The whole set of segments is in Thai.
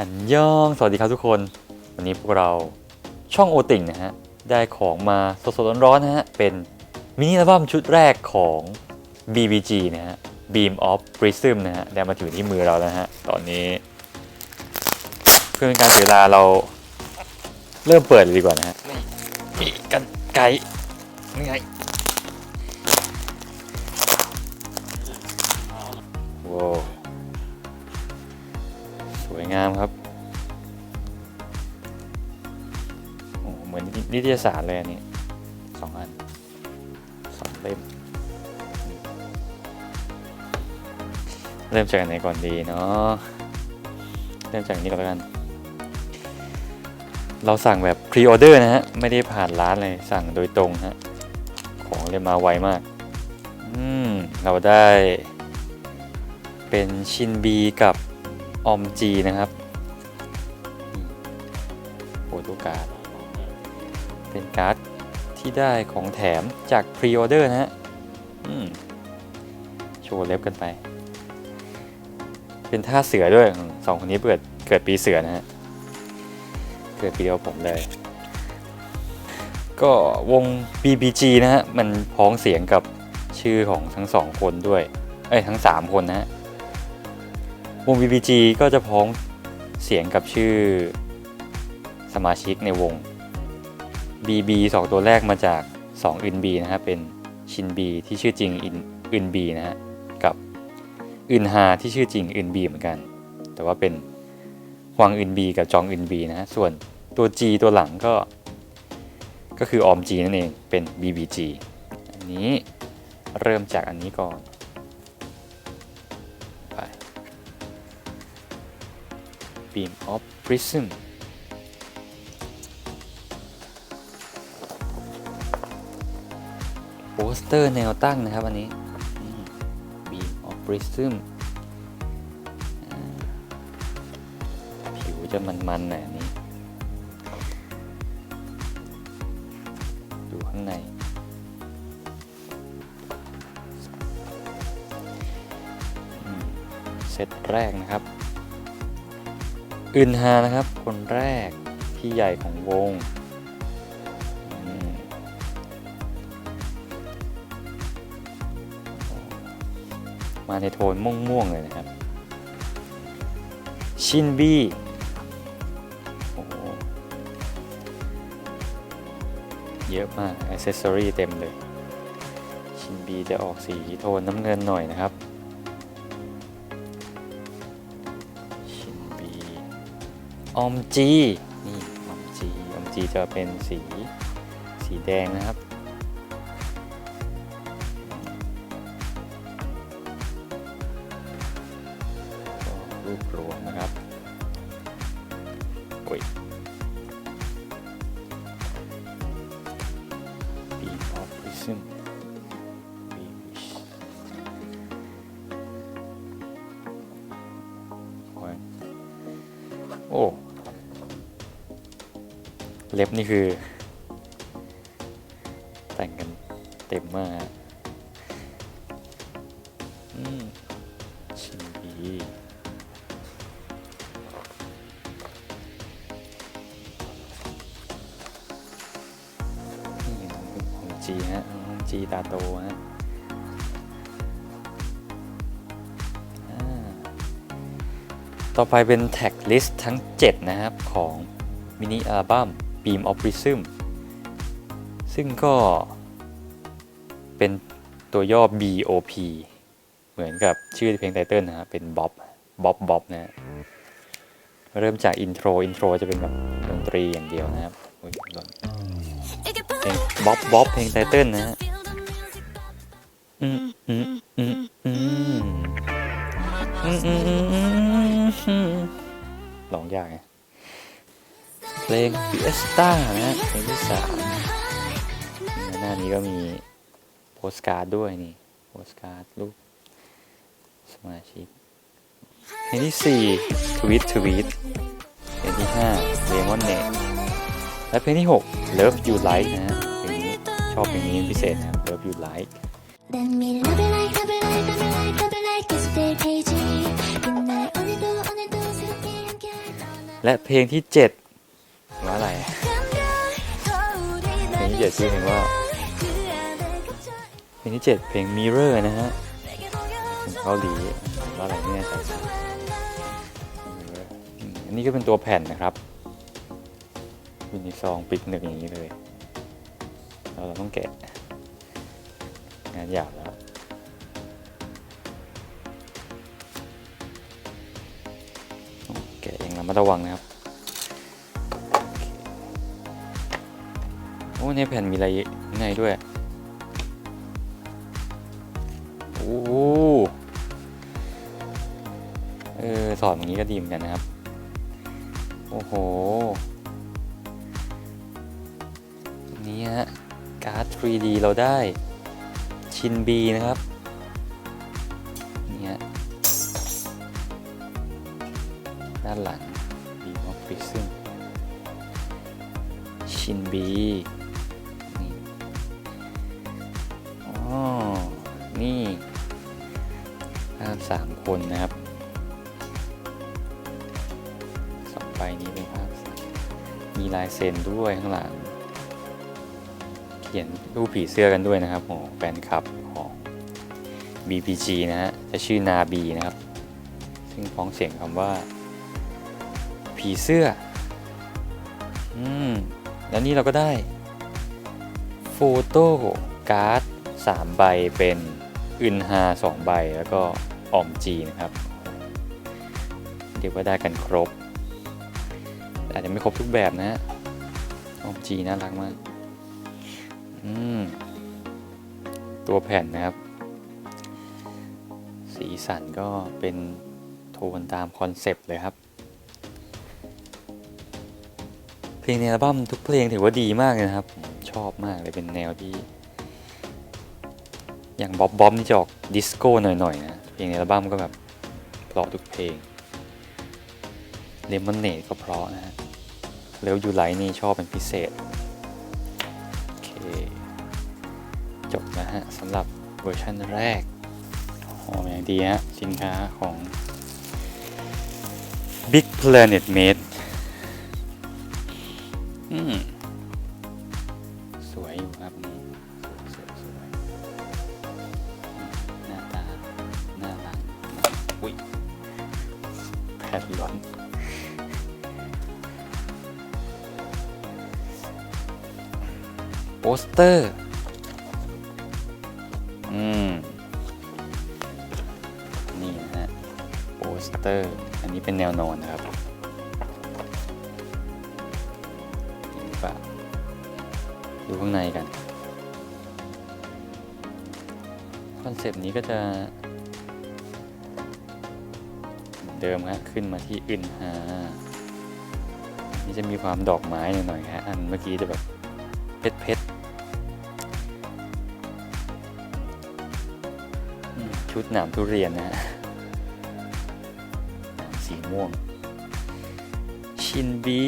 อันยอง สวัสดีครับทุกคน วันนี้พวกเราช่องโอติ่งนะฮะ ได้ของมาสดๆร้อนๆนะฮะ เป็นมินิอัลบั้มชุดแรกของ BBG นะฮะ Beam of Prism นะฮะ ได้มาถึงที่มือเราแล้วนะฮะ ตอนนี้ เพื่อเป็นการเสียเวลาเราเริ่มเปิดเลยดีกว่านะฮะ นี่มีกันไกนี่ไงว้าว งามครับโอ้เหมือนนิตยสารเลยอันนี้สองอันสองเล่มเริ่มจากไหนก่อนดีเนาะเริ่มจากนี้ก่อนแล้วกัน เราสั่งแบบพรีออเดอร์นะฮะ ไม่ได้ผ่านร้านเลย สั่งโดยตรงฮะ ของเลยมาไวมาก อืม เราได้เป็นชินบีกับ ออมจีนะครับโฟโต้การ์ดเป็นการ์ดที่ได้ของแถมจากพรีออเดอร์นะฮะโชว์เล็บกันไป เป็นท่าเสือด้วยสองคนนี้เกิดเกิดปีเสือนะฮะ เกิดปีเดียวผมเลย ก็วง BBG นะฮะ มันพ้องเสียงกับชื่อของทั้งสองคนด้วย เอ้ย ทั้ง 3 คนนะฮะ วง BBG ก็จะพ้องเสียงกับชื่อสมาชิกในวง BB 2 ตัวแรกมาจาก 2 อึน B นะฮะ เป็นชิน B ที่ชื่อจริงอินอึน B นะฮะ กับอึนฮาที่ชื่อจริงอึน B เหมือนกัน แต่ว่าเป็นฮวางอึนบีกับจองอึนบีนะฮะ ส่วนตัว G ตัวหลังก็ ก็คือออม G นั่นเอง เป็น BBG อันนี้เริ่มจากอันนี้ก่อน Beam of Prism โปสเตอร์แนวตั้งนะครับอันนี้อืม Beam of Prism ผิวจะมันๆหน่อยอันนี้ ดูข้างในเซตแรกนะครับ อึนฮานะครับ คนแรกพี่ใหญ่ของวง มาในโทนม่วงๆเลยนะครับ ชินบี้เยอะมากอ c เซอรีเต็มเลย ชินบีจะออกสีโทนน้ำเงินหน่อยนะครับ อมจีนี่อมจีอมจีจะเป็นสีสีแดงนะครับ รูปรวมนะครับโอ้ย Beam of Prism Beamish โอ้ยโอ้ เล็บนี่คือ แต่งกันเต็มมากอืมชินบีนี่ของจีฮะของจีตาโตฮะต่อไปเป็นแท็กลิสต์ทั้ง 7 นะครับ ของมินิอัลบั้ม Beam of Prism ซึ่งก็เป็นตัวย่อ BOP เหมือนกับชื่อเพลงไตเติลนะฮะ เป็นบ๊อบบ๊อบบ๊อบนะเริ่มจากอินโทร อินโทรจะเป็นแบบดนตรีอย่างเดียวนะครับเพลงบ๊อบบ๊อบเพลงไตเติลนะฮะลอองยากไง เพลง Fiesta นะเพลงที่สามหน้านี้ก็มีโพสการ์ดด้วยนี่โพสการ์ดรูปสมาชิกเพลงที่สี่ทวิตทวีตเพลงที่ห้าเลมอนเนตและเพลงที่หก Love You Like นะเพลงนี้ชอบเพลงนี้พิเศษนะ Love You Like และเพลงที่ 7 เจ็ดชื่อเพลงว่าเพลงที่7เพลง Mirror นะฮะเป็นเกาหลีว่าอะไรไม่แน่ใจอืมอันนี้ก็เป็นตัวแผ่นนะครับอยู่ในซองปิดหนึบอย่างนี้เลยแล้วเราต้องแกะงานหยาบแล้วต้องแกะเองระมัดระวังนะครับ ในแผ่นมีอะไรในด้วย โอ้เออสอนอย่างนี้ก็ดีเหมือนกันนะครับ โอ้โห นี่ฮะ การ์ด 3D เราได้ชินบีนะครับ นี่ฮะ ด้านหลังบีมอฟฟิซึมชินบี 3 คนนะครับสองใบนี้เป็นภาพมีลายเซ็นด้วยข้างหลัง เขียนรูปผีเสื้อกันด้วยนะครับโอ้แฟนคลับของ BPG นะฮะจะชื่อนาบีนะครับ ซึ่งพ้องเสียงคำว่า ผีเสื้อ อืม แล้วนี่เราก็ได้โฟโต้การ์ด3ใบเป็นอึนฮา2ใบแล้วก็ ออมจีนะครับเรียกว่าได้กันครบ แต่อาจจะไม่ครบทุกแบบนะฮะออมจีน่ารักมากอืมตัวแผ่นนะครับ สีสันก็เป็นโทนตามคอนเซปต์เลยครับ เพลงในอัลบั้มทุกเพลงถือว่าดีมากเลยนะครับ ชอบมากเลยเป็นแนวที่ อย่างบ๊อบบ๊อบนี่จะออกดิสโก้หน่อยๆนะ เพลงในอัลบั้มก็แบบเพราะทุกเพลงเลมอนเนดก็เพราะนะฮะแล้วยูไลนี่ชอบเป็นพิเศษ โอเค จบแล้วฮะสำหรับเวอร์ชันแรกโอ้อย่างดีฮะ สินค้าของ Big Planet Made อืม โปสเตอร์ อืม นี่นะฮะ โปสเตอร์ อันนี้เป็นแนวนอนนะครับเห็นหรือเปล่าดูข้างในกัน คอนเซปต์นี้ก็จะ เดิมฮะขึ้นมาที่อึนฮานี่จะมีความดอกไม้หน่อยๆฮะอันเมื่อกี้จะแบบเพชรเพชร ชุดหนามทุเรียนนะฮะสีม่วง ชินบี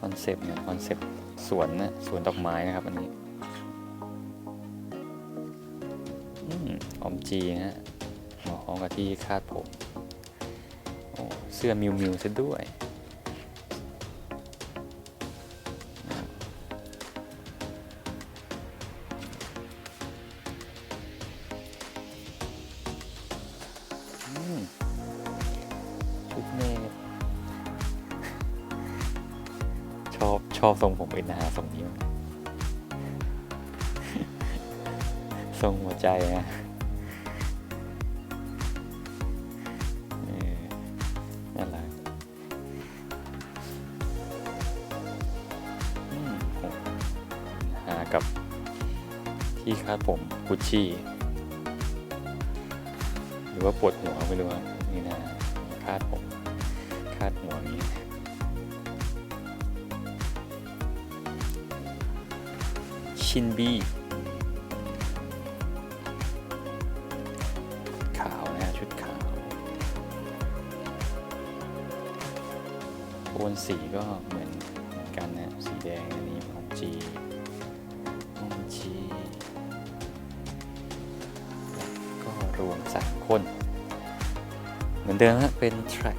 คอนเซปต์เนี่ยคอนเซปต์สวนนะสวนดอกไม้นะครับอันนี้อมอมจีนะฮะหมาะกับที่คาดผม เสื้อมิวมิวซะด้วย ชุดเมย์ชอบ ชอบทรงผมเอ็นนะฮะทรงนี้มากทรงหัวใจนะเออน่ารักหากับที่คาดผมกุชชี่ รือว่าปวดหัวไม่รู้ครับนี่นะคาดผมคาดหัวนี้ชินบีขาวนะฮะชุดขาวโทนสีก็เหมือนเหมือนกันนะสีแดงอันนี้ของจี รวม 3 คน เหมือนเดิมฮะเป็น track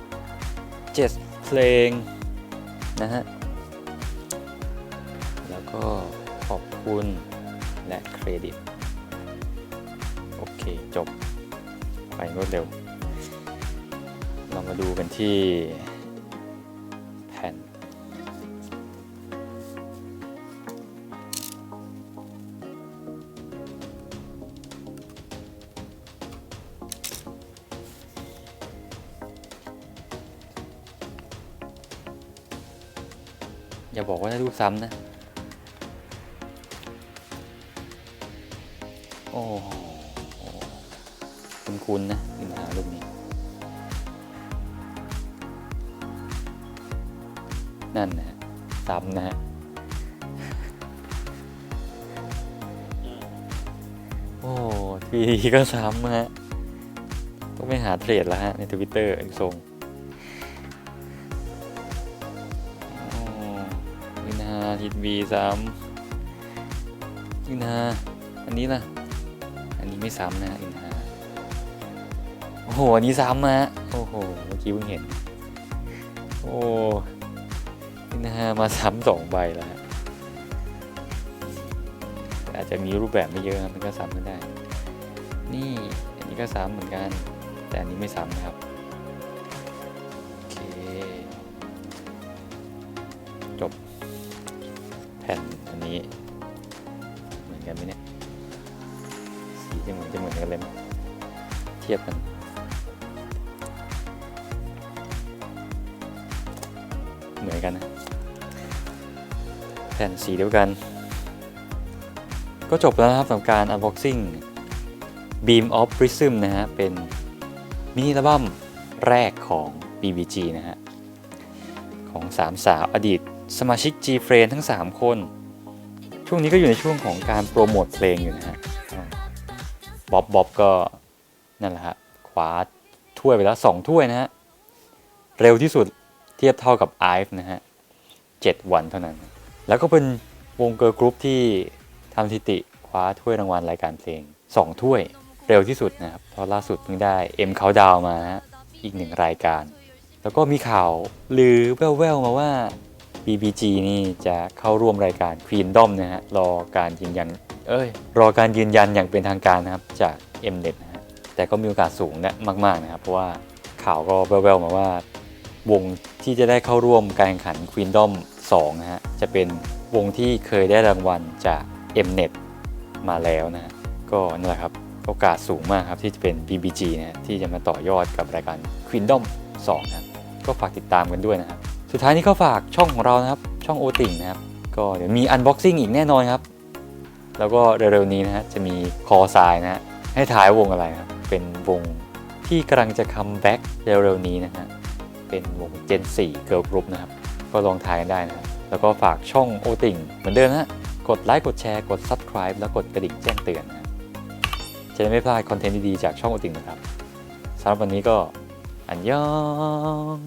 7เพลงนะฮะ แล้วก็ขอบคุณและเครดิต โอเค จบ ไปรวดเร็ว เรามาดูกันที่ ว่าได้รูปซ้ำนะ โอ้โหคุ้นๆนะนินหารูปนี้ นั่นนะฮะซ้ำนะฮะโอ้ทีดีก็ซ้ำฮะต้องไปหาเทรดแล้วฮะ ในทวิตเตอร์อีกทรงีซ้ำนินหาอันนี้ล่ะ อันนี้ไม่ซ้ำนะอินหาโอ้โห อันนี้ซ้ำนะฮะโอ้โห เมื่อกี้เพิ่งเห็น โอ้อินหามาซ้ำสองใบแล้วฮะอาจจะมีรูปแบบไม่เยอะครับมันก็ซ้ำกันได้ นี่อันนี้ก็ซ้ำเหมือนกัน แต่อันนี้ไม่ซ้ำนะครับโอเคจบ ผ่นอันนี้ เหมือนกันไหมเนี่ย สีจะเหมือนจะเหมือนกันเลยไหมเทียบกันเหมือนกันนะแผ่นสีเดียวกัน ก็จบแล้วนะครับสำหรับการ unboxing Beam of Prism นะฮะ เป็นมินิอัลบั้มแรกของ BBG นะฮะ ของสามสาวอดีต สมาชิก G f r i e n d ทั้ง 3 คน ช่วงนี้ก็อยู่ในช่วงของการโปรโมทเพลงอยู่นะฮะบ๊อบบ๊อบก็นั่นแหละฮะคว้าถ้วยไปแล้ว2ถ้วยนะฮะ เร็วที่สุดเทียบเท่ากับไอฟ์นะฮะเจ็ดวันเท่านั้น แล้วก็เป็นวงเกิร์ลกรุ๊ปที่ทำสถิติคว้าถ้วยรางวัลรายการเพลง 2 ถ้วยเร็วที่สุดนะครับเพราะล่าสุดเพิ่งได้ M Countdown มาฮะอีกหนึ่งรายการ แล้วก็มีข่าวลือแว่วๆมาว่า BBG นี่จะเข้าร่วมรายการ Queendom นะฮะรอการยืนยัน เอ้ย รอการยืนยันอย่างเป็นทางการนะครับจาก Mnet นะฮะแต่ก็มีโอกาสสูงนะมากๆนะครับเพราะว่าข่าวก็แว่วๆมาว่าวงที่จะได้เข้าร่วมการแข่งขัน Queendom 2นะฮะจะเป็นวงที่เคยได้รางวัลจาก Mnet มาแล้วนะ ก็นั่นแหละครับโอกาสสูงมากครับที่จะเป็น BBG นะฮะที่จะมาต่อยอดกับรายการ Queendom 2นะครับก็ฝากติดตามกันด้วยนะครับ สุดท้ายนี้ก็ฝากช่องของเรานะครับ ช่องโอติ่งนะครับ ก็เดี๋ยวมี Unboxing อีกแน่นอนครับ แล้วก็เร็วๆนี้นะฮะจะมีคอทรายนะฮะให้ถ่ายวงอะไรนะครับเป็นวงที่กำลังจะคัมแบ็กเร็วๆนี้นะฮะเป็นวง Gen 4 Girl Group นะครับ ก็ลองทายกันได้นะครับแล้วก็ฝากช่องโอติ่งเหมือนเดิมนะฮะกดไลค์กดแชร์กด Subscribe แล้วกดกระดิ่งแจ้งเตือนนะจะได้ไม่พลาดคอนเทนต์ดีๆจากช่องโอติ่งนะครับสำหรับวันนี้ก็อันยอง